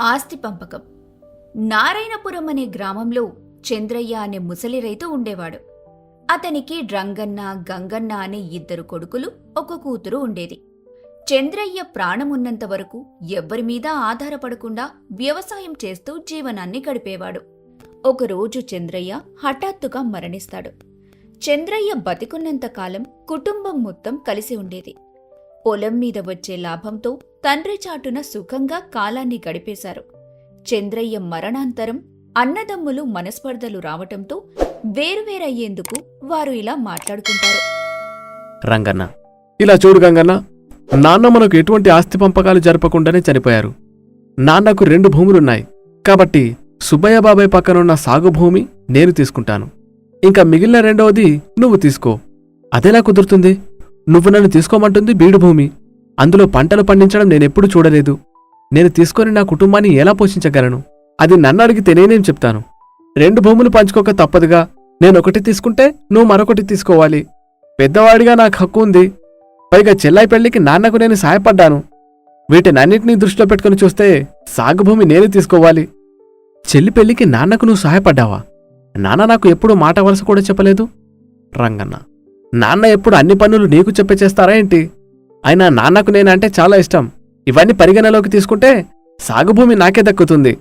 ఆస్తి పంపకం. నారాయణపురం అనే గ్రామంలో చంద్రయ్య అనే ముసలి రైతు ఉండేవాడు. అతనికి రంగన్న గంగన్న అనే ఇద్దరు కొడుకులు ఒక కూతురు ఉండేది. చంద్రయ్య ప్రాణమున్నంత వరకు ఎవ్వరి మీద ఆధారపడకుండా వ్యవసాయం చేస్తూ జీవనాన్ని గడిపేవాడు. ఒకరోజు చంద్రయ్య హఠాత్తుగా మరణిస్తాడు. చంద్రయ్య బతికున్నంత కాలం కుటుంబం మొత్తం కలిసి ఉండేది. పొలం మీద వచ్చే లాభంతో తండ్రి చాటున సుఖంగా కాలాన్ని గడిపేశారు. చంద్రయ్య మరణాంతరం అన్నదమ్ములు మనస్పర్ధలు రావటంతో వేరువేరయ్యేందుకు వారు ఇలా మాట్లాడుకుంటారు. రంగన్న ఇలా చూడు గంగన్న నాన్న మనకు ఎటువంటి ఆస్తి పంపకాలు జరపకుండానే చనిపోయారు. నాన్నకు రెండు భూములున్నాయి. కాబట్టి సుబ్బయ్య బాబాయ్ పక్కనున్న సాగు భూమి నేను తీసుకుంటాను. ఇంకా మిగిలిన రెండవది నువ్వు తీసుకో. అదెలా కుదురుతుంది? నువ్వు నన్ను తీసుకోమంటుంది బీడు భూమి. అందులో పంటలు పండించడం నేనెప్పుడు చూడలేదు. నేను తీసుకొని నా కుటుంబాన్ని ఎలా పోషించగలను? అది నన్ను అడిగితే నేనేం చెప్తాను? రెండు భూములు పంచుకోక తప్పదుగా. నేనొకటి తీసుకుంటే నువ్వు మరొకటి తీసుకోవాలి. పెద్దవాడిగా నాకు హక్కు ఉంది. పైగా చెల్లాయి పెళ్ళికి నాన్నకు నేను సాయపడ్డాను. వీటినన్నింటినీ దృష్టిలో పెట్టుకుని చూస్తే సాగుభూమి నేను తీసుకోవాలి. చెల్లి పెళ్ళికి నాన్నకు నువ్వు సహాయపడ్డావా నాన్న నాకు ఎప్పుడూ మాట వలస కూడా చెప్పలేదు. రంగన్న నాన్న ఎప్పుడు అన్ని పనులు నీకు చెప్పే చేస్తారా ఏంటి? అయినా నాన్నకు నేనంటే చాలా ఇష్టం. ఇవన్నీ పరిగణలోకి తీసుకుంటే సాగుభూమి నాకే దక్కుతుంది.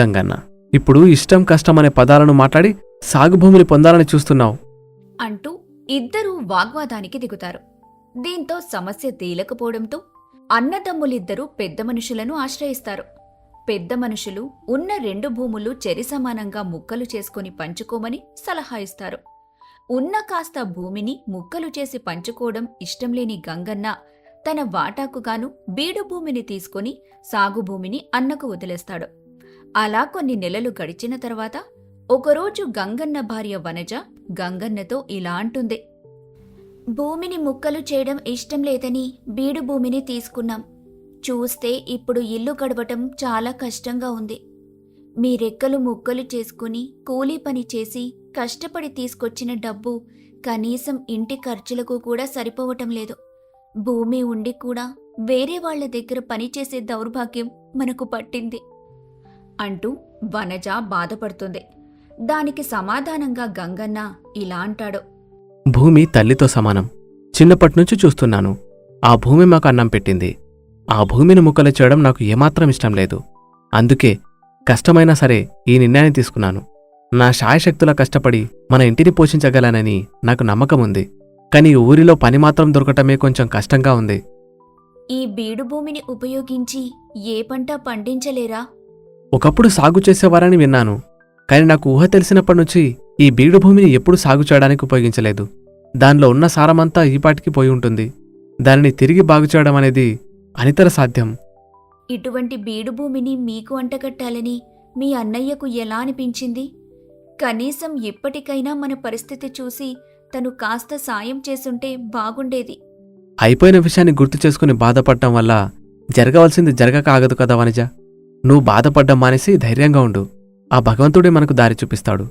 గంగన్న ఇప్పుడు ఇష్టం కష్టం అనే పదాలను మాట్లాడి సాగుభూమిని పొందాలని చూస్తున్నావు. అంటూ ఇద్దరూ వాగ్వాదానికి దిగుతారు. దీంతో సమస్య తేలకపోవడంతో అన్నదమ్ములిద్దరూ పెద్ద మనుషులను ఆశ్రయిస్తారు. పెద్ద మనుషులు ఉన్న రెండు భూములు చెరి సమానంగా ముక్కలు చేసుకుని పంచుకోమని సలహా ఇస్తారు. ఉన్న కాస్త భూమిని ముక్కలు చేసి పంచుకోవడం ఇష్టం లేని గంగన్న తన వాటాకుగాను బీడు భూమిని తీసుకుని సాగు భూమిని అన్నకు వదిలేస్తాడు. అలా కొన్ని నెలలు గడిచిన తర్వాత ఒకరోజు గంగన్న భార్య వనజ గంగన్నతో ఇలా అంటుంది. భూమిని ముక్కలు చేయడం ఇష్టం లేదని బీడు భూమిని తీసుకున్నాం. చూస్తే ఇప్పుడు ఇల్లు గడవటం చాలా కష్టంగా ఉంది. మీ రెక్కలు ముక్కలు చేసుకుని కూలీ పని చేసి కష్టపడి తీసుకొచ్చిన డబ్బు కనీసం ఇంటి ఖర్చులకు కూడా సరిపోవటం లేదు. భూమి ఉండి కూడా వేరే వాళ్ళ దగ్గర పనిచేసే దౌర్భాగ్యం మనకు పట్టింది. అంటూ వనజ బాధపడుతుంది. దానికి సమాధానంగా గంగన్న ఇలా అంటాడు. భూమి తల్లితో సమానం. చిన్నప్పటినుంచి చూస్తున్నాను. ఆ భూమి మాకు అన్నం పెట్టింది. ఆ భూమిని ముక్కలు చేయడం నాకు ఏమాత్రం ఇష్టం లేదు. అందుకే కష్టమైనా సరే ఈ నిర్ణయాన్ని తీసుకున్నాను. నా శాయశక్తుల కష్టపడి మన ఇంటిని పోషించగలనని నాకు నమ్మకం ఉంది కానీ ఊరిలో పని మాత్రం దొరకటమే కొంచెం కష్టంగా ఉంది. ఈ బీడు భూమిని ఉపయోగించి ఏ పంట పండించలేరా? ఒకప్పుడు సాగు చేసేవారని విన్నాను. కానీ నాకు ఊహ తెలిసినప్పటి నుంచి ఈ బీడు భూమిని ఎప్పుడు సాగు చేయడానికి ఉపయోగించలేదు. దానిలో ఉన్న సారమంతా ఈపాటికి పోయి ఉంటుంది. దానిని తిరిగి బాగు చేయడం అనేది అనితర సాధ్యం. ఇటువంటి బీడు భూమిని మీకు అంటగట్టాలని మీ అన్నయ్యకు ఎలా అనిపించింది? కనీసం ఇప్పటికైనా మన పరిస్థితి చూసి తను కాస్త సాయం చేసుంటే బాగుండేది. అయిపోయిన విషయాన్ని గుర్తు చేసుకుని బాధపడటం వల్ల జరగవలసింది జరగక ఆగదు కదా వనిజ? నువ్వు బాధపడ్డం మానేసి ధైర్యంగా ఉండు. ఆ భగవంతుడే మనకు దారి చూపిస్తాడు.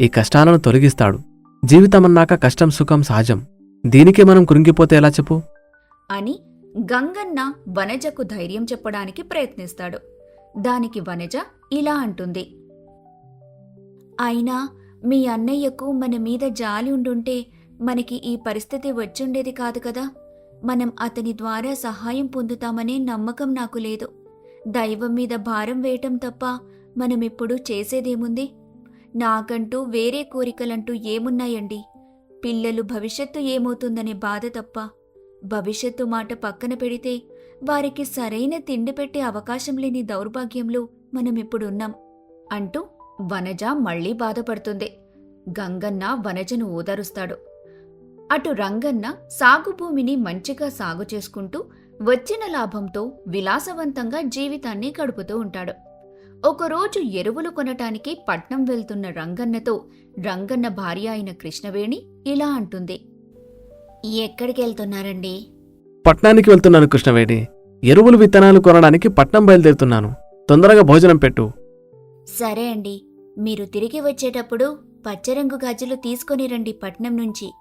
ఈ కష్టాలను తొలగిస్తాడు. జీవితమన్నాక కష్టం సుఖం సహజం. దీనికే మనం కృంగిపోతే ఎలా చెప్పు? అని గంగన్న వనజకు ధైర్యం చెప్పడానికి ప్రయత్నిస్తాడు. దానికి వనజ ఇలా అంటుంది. అయినా మీ అన్నయ్యకు మన మీద జాలి ఉండుంటే మనకి ఈ పరిస్థితి వచ్చుండేది కాదు కదా. మనం అతని ద్వారా సహాయం పొందుతామనే నమ్మకం నాకు లేదు. దైవం మీద భారం వేయటం తప్ప మనమిప్పుడు చేసేదేముంది? నాకంటూ వేరే కోరికలంటూ ఏమున్నాయండి? పిల్లలు భవిష్యత్తు ఏమవుతుందనే బాధ తప్ప. భవిష్యత్తు మాట పక్కన పెడితే వారికి సరైన తిండి పెట్టే అవకాశం లేని దౌర్భాగ్యంలో మనమిప్పుడున్నాం అంటూ వనజ మళ్ళీ బాధపడుతుంది. గంగన్న వనజను ఓదారుస్తాడు అటు రంగన్న సాగు భూమిని మంచిగా సాగు చేసుకుంటూ వచ్చిన లాభంతో విలాసవంతంగా జీవితాన్ని గడుపుతూ ఉంటాడు. ఒకరోజు ఎరువులు కొనటానికి పట్నం వెళ్తున్న రంగన్నతో రంగన్న భార్య అయిన కృష్ణవేణి ఇలా అంటుంది. ఎక్కడికి వెళ్తున్నారండి? పట్నానికి వెళ్తున్నాను కృష్ణవేణి. ఎరువులు విత్తనాలు కొనడానికి పట్నం బయలుదేరుతున్నాను. తొందరగా భోజనం పెట్టు. సరే అండి. మీరు తిరిగి వచ్చేటప్పుడు పచ్చరంగు గాజులు తీసుకొని రండి పట్నం నుంచి.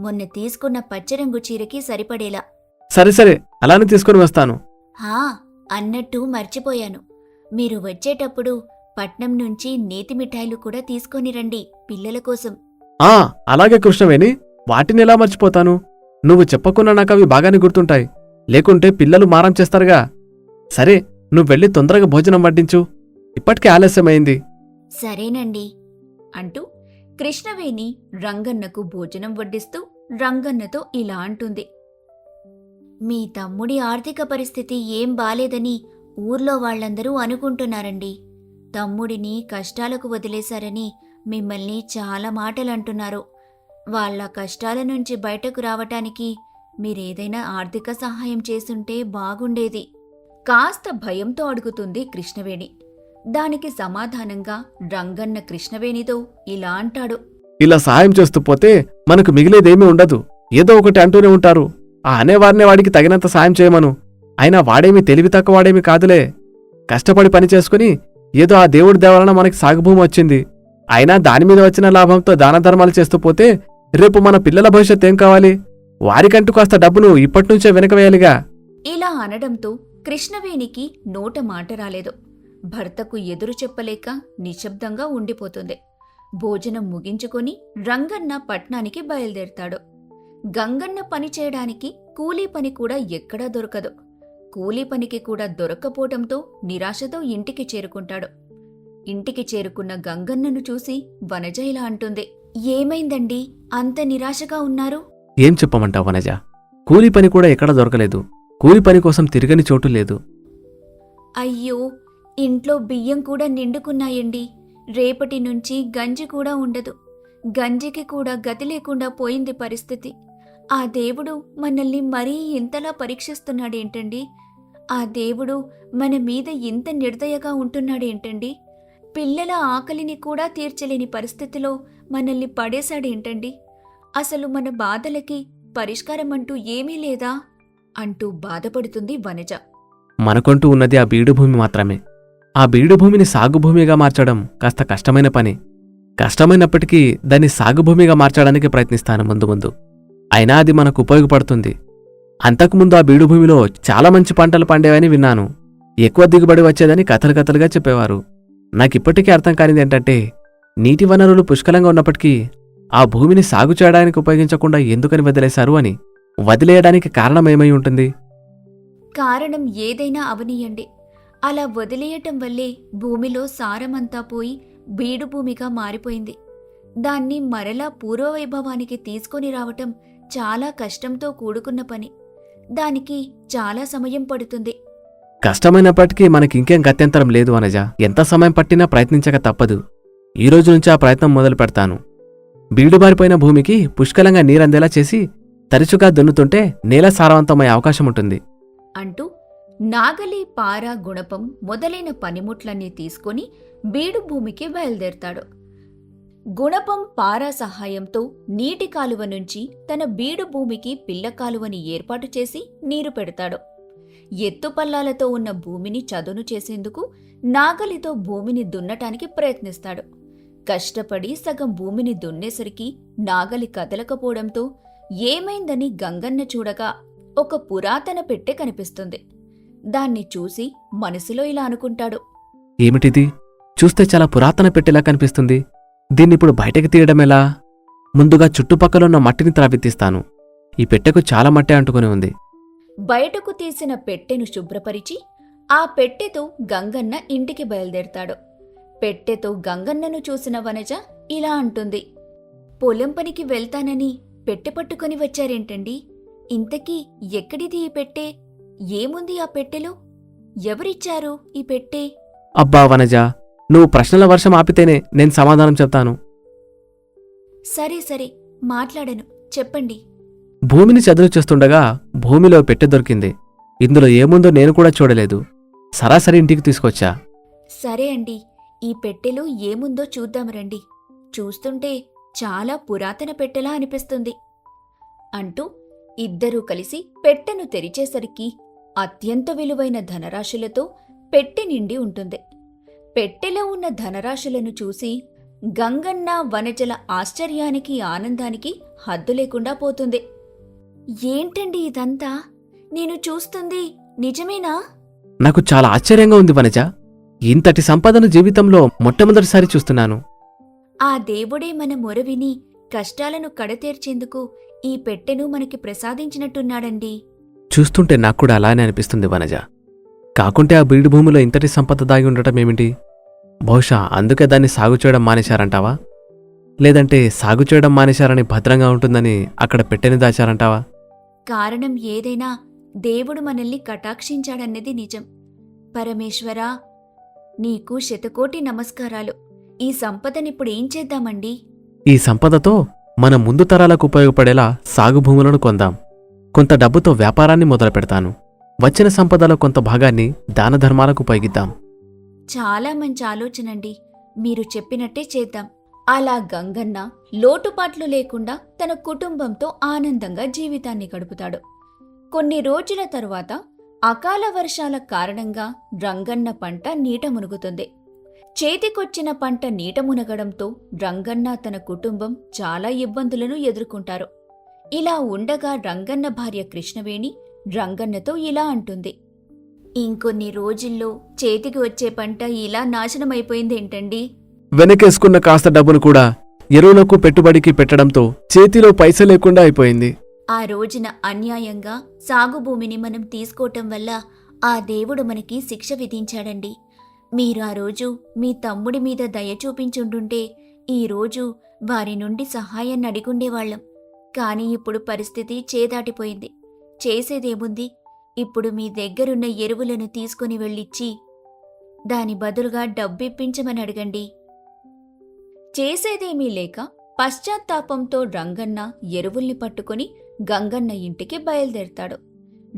మొన్న తీసుకున్న పచ్చరంగు చీరకి సరిపడేలా. సరే సరే. అలానే తీసుకుని వస్తాను. హా అన్నట్టు మర్చిపోయాను. మీరు వచ్చేటప్పుడు పట్నం నుంచి నేతి మిఠాయిలు కూడా తీసుకొని రండి పిల్లల కోసం. ఆ అలాగే కృష్ణవేణి. వాటిని ఎలా మర్చిపోతాను? నువ్వు చెప్పకున్నా నాకు అవి బాగానే గుర్తుంటాయి. లేకుంటే పిల్లలు మారం చేస్తారుగా. సరే నువ్వు వెళ్ళి తొందరగా భోజనం వడ్డించు. ఇప్పటికే ఆలస్యమైంది. సరేనండి అంటూ కృష్ణవేణి రంగన్నకు భోజనం వడ్డిస్తూ రంగన్నతో ఇలా అంటుంది. మీ తమ్ముడి ఆర్థిక పరిస్థితి ఏం బాలేదని ఊర్లో వాళ్ళందరూ అనుకుంటున్నారండి. తమ్ముడిని కష్టాలకు వదిలేశారని మిమ్మల్ని చాలా మాటలంటున్నారు. వాళ్ళ కష్టాల నుంచి బయటకు రావటానికి మీరేదైనా ఆర్థిక సహాయం చేసుంటే బాగుండేది. కాస్త భయంతో అడుగుతుంది కృష్ణవేణి. దానికి సమాధానంగా రంగన్న కృష్ణవేణితో ఇలా అంటాడు. ఇలా సహాయం చేస్తూ పోతే మనకు మిగిలేదేమీ ఉండదు. ఏదో ఒకటి అంటూనే ఉంటారు. ఆ అనేవారినే వాడికి తగినంత సాయం చేయమను. అయినా వాడేమి తెలివి తక్కువ వాడేమి కాదులే. కష్టపడి పని చేసుకుని ఏదో ఆ దేవుడి దేవలన మనకి సాగుభూమి వచ్చింది. అయినా దాని మీద వచ్చిన లాభంతో దాన ధర్మాలు చేస్తూ పోతే రేపు మన పిల్లల భవిష్యత్ ఏం కావాలి? వారికంటూ కాస్త డబ్బును ఇప్పటినుంచే వెనకవేయాలిగా. ఇలా అనడంతో కృష్ణవేణికి నోట మాట రాలేదు. భర్తకు ఎదురు చెప్పలేక నిశ్శబ్దంగా ఉండిపోతుంది. భోజనం ముగించుకొని రంగన్న పట్నానికి బయలుదేరతాడు. గంగన్న పని చేయడానికి కూలీ పని కూడా ఎక్కడా దొరకదు. కూలీ పనికి కూడా దొరక్కపోవటంతో నిరాశతో ఇంటికి చేరుకుంటాడు. ఇంటికి చేరుకున్న గంగన్నను చూసి వనజ ఇలా అంటుంది. ఏమైందండి? అంత నిరాశగా ఉన్నారు? ఏం చెప్పమంటావు వనజ? కూలి పని కూడా ఎక్కడ దొరకలేదు. కూలి పని కోసం తిరగని చోటు లేదు. అయ్యో! ఇంట్లో బియ్యం కూడా నిండుకున్నాయండి. రేపటి నుంచి గంజి కూడా ఉండదు. గంజికి కూడా గతి లేకుండా పోయింది పరిస్థితి. ఆ దేవుడు మనల్ని మరీ ఇంతలా పరీక్షిస్తున్నాడేంటండి? ఆ దేవుడు మన మీద ఇంత నిర్దయగా ఉంటున్నాడేంటండి? పిల్లల ఆకలిని కూడా తీర్చలేని పరిస్థితిలో మనల్ని పడేశాడేంటండి? అసలు మన బాధలకి పరిష్కారం అంటూ ఏమీ లేదా? అంటూ బాధపడుతుంది వనజ. మనకంటూ ఉన్నది ఆ బీడుభూమి మాత్రమే. ఆ బీడుభూమిని సాగుభూమిగా మార్చడం కాస్త కష్టమైన పని. కష్టమైనప్పటికీ దాన్ని సాగుభూమిగా మార్చడానికి ప్రయత్నిస్తాను ముందు ముందు. అయినా అది మనకు ఉపయోగపడుతుంది. అంతకుముందు ఆ బీడుభూమిలో చాలా మంచి పంటలు పండేవని విన్నాను. ఎక్కువ దిగుబడి వచ్చేదని కథలు కథలుగా చెప్పేవారు. నాకిప్పటికీ అర్థం కానిది ఏంటంటే నీటి వనరులు పుష్కలంగా ఉన్నప్పటికీ ఆ భూమిని సాగు చేయడానికి ఉపయోగించకుండా ఎందుకని వదిలేశారు అని వదిలేయడానికి కారణమేమై ఉంటుంది? కారణం ఏదైనా అవనీయండి. అలా వదిలేయటం వల్లే భూమిలో సారమంతా పోయి బీడు భూమిగా మారిపోయింది. దాన్ని మరలా పూర్వవైభవానికి తీసుకొని రావటం చాలా కష్టంతో కూడుకున్న పని. దానికి చాలా సమయం పడుతుంది. కష్టమైనప్పటికీ మనకి ఇంకేం గత్యంతరం లేదు అనజ. ఎంత సమయం పట్టినా ప్రయత్నించక తప్పదు. ఈ రోజు నుంచి ఆ ప్రయత్నం మొదలు పెడతాను. బీడుబారిపోయిన భూమికి పుష్కలంగా నీరందేలా చేసి తరచుగా దున్నుతుంటే నేల సారవంతమయ్యే అవకాశం ఉంటుంది. అంటూ నాగలి పార గుణపం మొదలైన పనిముట్లన్నీ తీసుకొని బీడు భూమికి బయలుదేరతాడు. గుణపం పారా సహాయంతో నీటి కాలువ నుంచి తన బీడు భూమికి పిల్ల కాలువని ఏర్పాటు చేసి నీరు పెడతాడు. ఎత్తుపల్లాలతో ఉన్న భూమిని చదును చేసేందుకు నాగలితో భూమిని దున్నటానికి ప్రయత్నిస్తాడు. కష్టపడి సగం భూమిని దున్నేసరికి నాగలి కదలకపోవడంతో ఏమైందని గంగన్న చూడగా ఒక పురాతన పెట్టె కనిపిస్తుంది. దాన్ని చూసి మనసులో ఇలా అనుకుంటాడు. ఏమిటిది? చూస్తే చాలా పురాతన పెట్టెలా కనిపిస్తుంది. దీన్నిప్పుడు బయటకు తీయడమెలా ముందుగా చుట్టుపక్కలున్న మట్టిని త్రావితీస్తాను. ఈ పెట్టెకు చాలా మట్టి అంటుకుని ఉంది. బయటకు తీసిన పెట్టెను శుభ్రపరిచి ఆ పెట్టెతో గంగన్న ఇంటికి బయలుదేరతాడు. పెట్టెతో గంగన్నను చూసిన వనజ ఇలా అంటుంది. పొలం పనికి వెళ్తానని పెట్టె పట్టుకొని వచ్చారేంటండి? ఇంతకీ ఎక్కడిది ఈ పెట్టె? ఏముంది ఆ పెట్టెలో? ఎవరిచ్చారు ఈ పెట్టె? అబ్బా వనజ నువ్వు ప్రశ్నల వర్షం ఆపితేనే నేను సమాధానం చెప్తాను. సరే సరే మాట్లాడను. చెప్పండి. భూమిని చదును చేస్తుండగా భూమిలో పెట్టె దొరికింది. ఇందులో ఏముందో నేను కూడా చూడలేదు. సరాసరి ఇంటికి తీసుకొచ్చా? సరే అండి ఈ పెట్టెలో ఏముందో చూద్దాం రండి. చూస్తుంటే చాలా పురాతన పెట్టెలా అనిపిస్తుంది. అంటూ ఇద్దరూ కలిసి పెట్టెను తెరిచేసరికి అత్యంత విలువైన ధనరాశులతో పెట్టె నిండి ఉంటుంది. పెట్టెలో ఉన్న ధనరాశులను చూసి గంగన్న వనజల ఆశ్చర్యానికి ఆనందానికి హద్దు లేకుండా పోతుంది. ఏంటండి ఇదంతా? నేను చూస్తుంది నిజమేనా? నాకు చాలా ఆశ్చర్యంగా ఉంది వనజ. ఇంతటి సంపదను జీవితంలో మొట్టమొదటిసారి చూస్తున్నాను. ఆ దేవుడే మన మొర విని కష్టాలను కడతీర్చేందుకు ఈ పెట్టెను మనకి ప్రసాదించినట్టున్నాడండి. చూస్తుంటే నాకు కూడా అలానే అనిపిస్తుంది వనజ. కాకుంటే ఆ బీడు భూమిలో ఇంతటి సంపద దాగి ఉండటం ఏమిటి? బహుశా అందుకే దాన్ని సాగు చేయడం మానేశారంటావా? లేదంటే సాగు చేయడం మానేశారని భద్రంగా ఉంటుందని అక్కడ పెట్టెని దాచారంటావా? కారణం ఏదైనా దేవుడు మనల్ని కటాక్షించాడన్నది నిజం. పరమేశ్వరా నీకు శతకోటి నమస్కారాలు. ఈ సంపదనిప్పుడు ఏం చేద్దామండి? ఈ సంపదతో మన ముందు తరాలకు ఉపయోగపడేలా సాగు భూములను కొందాం. కొంత డబ్బుతో వ్యాపారాన్ని మొదలు పెడతాను. వచ్చిన సంపదలో కొంత భాగాన్ని దాన ధర్మాలకు ఉపయోగిద్దాం. చాలా మంచి ఆలోచనండి. మీరు చెప్పినట్టే చేద్దాం. అలా గంగన్న లోటుపాట్లు లేకుండా తన కుటుంబంతో ఆనందంగా జీవితాన్ని గడుపుతాడు. కొన్ని రోజుల తరువాత అకాల వర్షాల కారణంగా రంగన్న పంట నీట మునుగుతుంది. చేతికొచ్చిన పంట నీట మునగడంతో రంగన్న తన కుటుంబం చాలా ఇబ్బందులను ఎదుర్కొంటారు. ఇలా ఉండగా రంగన్న భార్య కృష్ణవేణి రంగన్నతో ఇలా అంటుంది. ఇంకొన్ని రోజుల్లో చేతికి వచ్చే పంట ఇలా నాశనమైపోయిందేంటండి? వెనకేసుకున్న కాస్త డబ్బును కూడా ఎరువులకు పెట్టుబడికి పెట్టడంతో చేతిలో పైస లేకుండా అయిపోయింది. ఆ రోజున అన్యాయంగా సాగు భూమిని మనం తీసుకోవటం వల్ల ఆ దేవుడు మనకి శిక్ష విధించాడండి. మీరు ఆ రోజు మీ తమ్ముడి మీద దయ చూపించుంటుంటే ఈ రోజు వారి నుండి సహాయాన్ని అడిగుండేవాళ్ళం కానీ ఇప్పుడు పరిస్థితి చేదాటిపోయింది. చేసేదేముంది? ఇప్పుడు మీ దగ్గరున్న ఎరువులను తీసుకుని వెళ్ళిచ్చి దాని బదులుగా డబ్బిప్పించమని అడగండి. చేసేదేమీ లేక పశ్చాత్తాపంతో రంగన్న ఎరువుల్ని పట్టుకొని గంగన్న ఇంటికి బయలుదేరతాడు.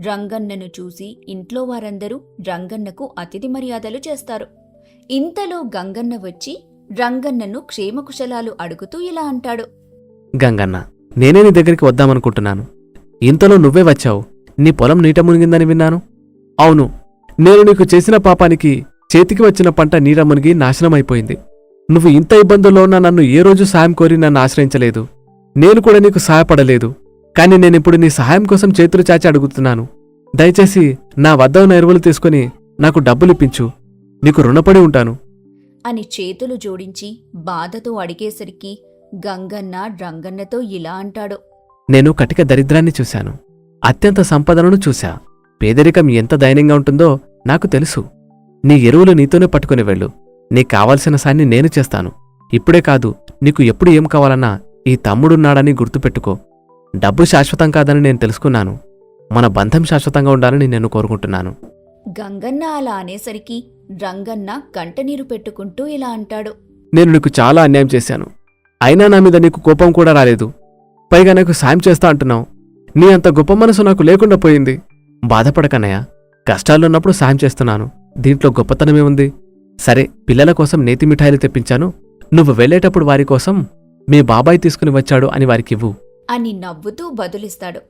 రంగన్నను చూసి ఇంట్లో వారందరూ రంగన్నకు అతిథి మర్యాదలు చేస్తారు. ఇంతలో గంగన్న వచ్చి రంగన్నను క్షేమకుశలాలు అడుగుతూ ఇలా అంటాడు. గంగన్న నేనే నీ దగ్గరికి వద్దామనుకుంటున్నాను. ఇంతలో నువ్వే వచ్చావు. నీ పొలం నీట మునిగిందని విన్నాను. అవును నేను నీకు చేసిన పాపానికి చేతికి వచ్చిన పంట నీట మునిగి నాశనమైపోయింది. నువ్వు ఇంత ఇబ్బందుల్లో ఉన్న నన్ను ఏ రోజు సాయం కోరి నన్ను ఆశ్రయించలేదు. నేను కూడా నీకు సహాయపడలేదు. కానీ నేనిప్పుడు నీ సహాయం కోసం చేతులు చాచి అడుగుతున్నాను. దయచేసి నా వద్ద ఉన్న ఎరువులు తీసుకుని నాకు డబ్బులిప్పించు నీకు రుణపడి ఉంటాను. అని చేతులు జోడించి బాధతో అడిగేసరికి గంగన్న రంగన్నతో ఇలా అంటాడు. నేను కటిక దరిద్రాన్ని చూశాను. అత్యంత సంపదలను చూశా. పేదరికం ఎంత దయనీయంగా ఉంటుందో నాకు తెలుసు. నీ ఎరువులు నీతోనే పట్టుకుని వెళ్ళు. నీకు కావాల్సిన సాన్ని నేను చేస్తాను. ఇప్పుడే కాదు నీకు ఎప్పుడు ఏం కావాలన్నా ఈ తమ్ముడున్నాడని గుర్తుపెట్టుకో. డబ్బు శాశ్వతం కాదని నేను తెలుసుకున్నాను. మన బంధం శాశ్వతంగా ఉండాలని నేను కోరుకుంటున్నాను. గంగన్న అలా అనేసరికి రంగన్న కంటనీరు పెట్టుకుంటూ ఇలా అంటాడు. నేను నీకు చాలా అన్యాయం చేశాను. అయినా నా మీద నీకు కోపం కూడా రాలేదు. పైగా నాకు సాయం చేస్తా అంటున్నావు. నీ అంత గొప్ప మనసు నాకు లేకుండా పోయింది. బాధపడకన్నయ్య. కష్టాలున్నప్పుడు సాయం చేస్తున్నాను. దీంట్లో గొప్పతనమే ఉంది. సరే పిల్లల కోసం నేతి మిఠాయిలు తెప్పించాను. నువ్వు వెళ్ళేటప్పుడు వారి కోసం మీ బాబాయ్ తీసుకుని వచ్చాడు అని వారికివ్వు అని నవ్వుతూ బదులిస్తాడు.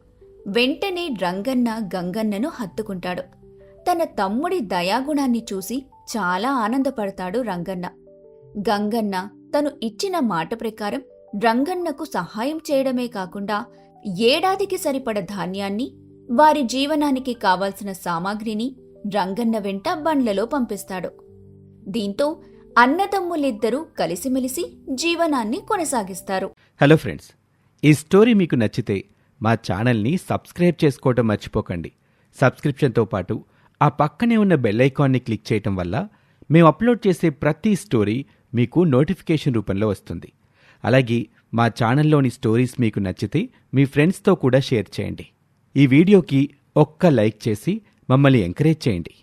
వెంటనే రంగన్న గంగన్నను హత్తుకుంటాడు. తన తమ్ముడి దయాగుణాన్ని చూసి చాలా ఆనందపడతాడు రంగన్న. గంగన్న తను ఇచ్చిన మాట ప్రకారం రంగన్నకు సహాయం చేయడమే కాకుండా ఏడాదికి సరిపడ ధాన్యాన్ని వారి జీవనానికి కావాల్సిన సామాగ్రిని రంగన్న వెంట బండ్లలో పంపిస్తాడు. దీంతో అన్నదమ్ములిద్దరూ కలిసిమెలిసి జీవనాన్ని కొనసాగిస్తారు. హలో ఫ్రెండ్స్ ఈ స్టోరీ మీకు నచ్చితే మా ఛానల్ని సబ్స్క్రైబ్ చేసుకోవటం మర్చిపోకండి. సబ్స్క్రిప్షన్తో పాటు ఆ పక్కనే ఉన్న బెల్ ఐకాన్ని క్లిక్ చేయటం వల్ల మేము అప్లోడ్ చేసే ప్రతి స్టోరీ మీకు నోటిఫికేషన్ రూపంలో వస్తుంది. అలాగే మా ఛానల్లోని స్టోరీస్ మీకు నచ్చితే మీ ఫ్రెండ్స్తో కూడా షేర్ చేయండి. ఈ వీడియోకి ఒక్క లైక్ చేసి మమ్మల్ని ఎంకరేజ్ చేయండి.